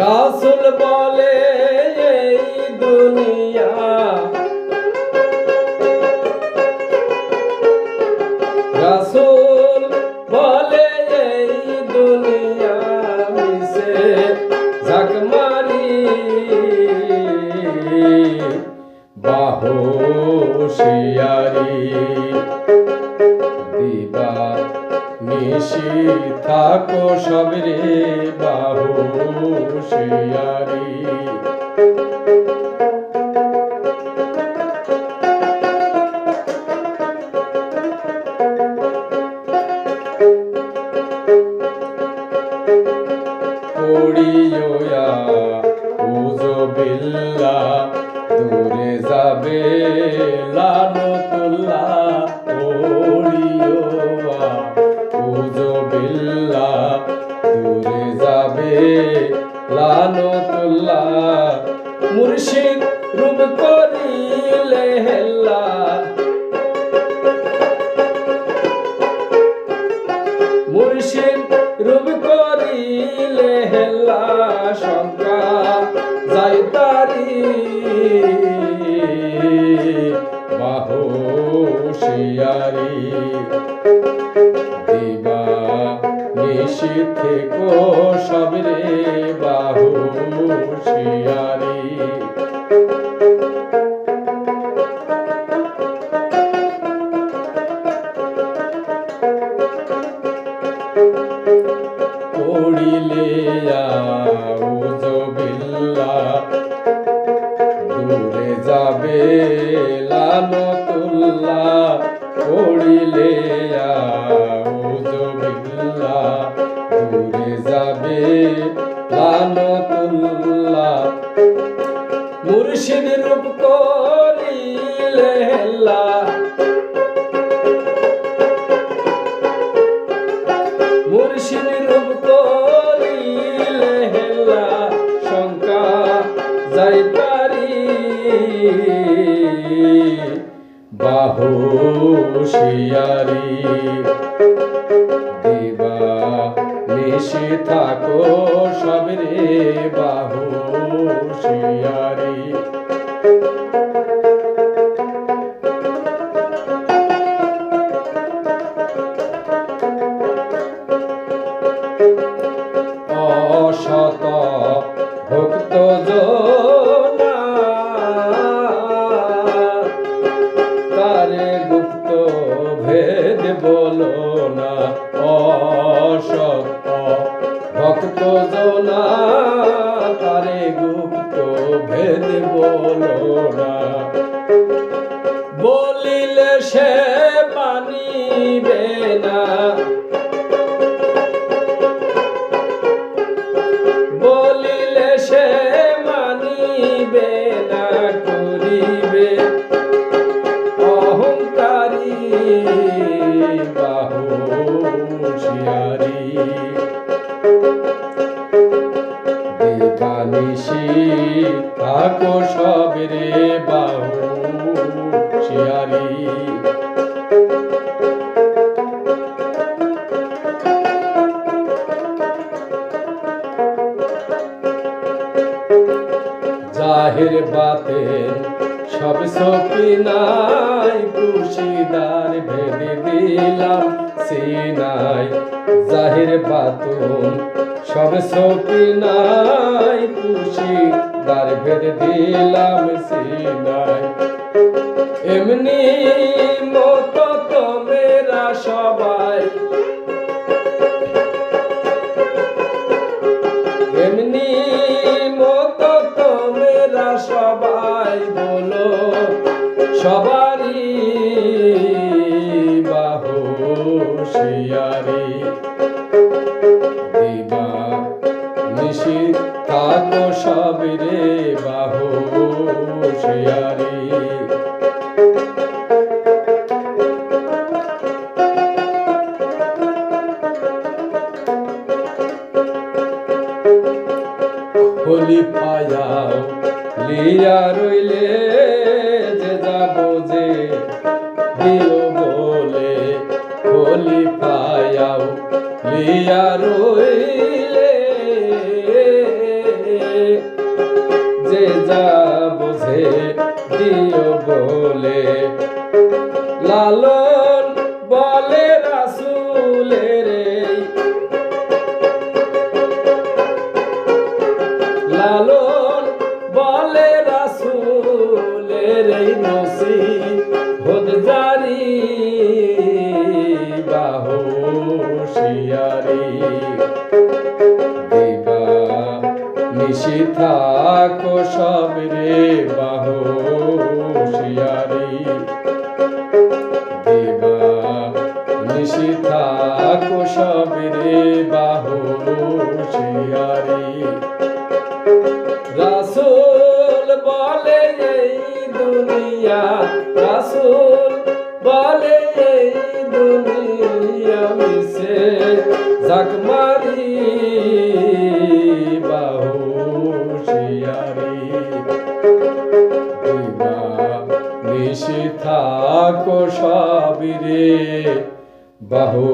রাসুল বলে এই দুনিয়া। রাসুল বলে এই দুনিয়া মিশে ঝাক মারি। বাহু শিয়ারি নিশি থাকো সবরে বাহু শিয়ারি পড়িয়া উজো বিল্লা দূরে যাবে লানতুল্লা তারি বাহু শিয়ারি দিবা নিশীথে কো সবরে বাহু বিল্লাহ দূরে যাবে লানতুল্লাহ। মুর্শিদ রূপ করিলে মুর্শিদ রূপ করিলে শঙ্কা যাই বাহু শিয়ারি দিবা নিশি থাকো সবরে বাহু বলিলে সে মানিবে না করিবে। অহংকারী বাহু শিয়ারি দেবানিশি থাকো সবরে। জাহির বাতের সব সপিনাই কুশিদার ভেবে দিলাম সিনাই জাহির বাতুন, সব সপিনাই কুশিদার ভেবে দিলাম সিনাই এমনি সবারই বাহু শিয়ারি। দিবা নিশি থাকো সবরে বাহু শিয়ারি। পায়াও লিয়া রইলে যে যাব যে দিও বলে পায় পায়াও, লিয়া রইলে যে যা বোঝে দিও বলে। লালন বলে রাসুলের লালন হদ জারি, বাহু শিয়ারি। দিবা নিশিথা কো সবরে, বাহু শিয়ারি। দিবা নিশিথা কো সবরে, বাহু শিয়ারি। দুনিয়া রাসূল বলে এই দুনিয়া মিশে শিয়ারি দিবা নিশি থাকো সবিরে বাহু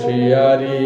শিয়ারি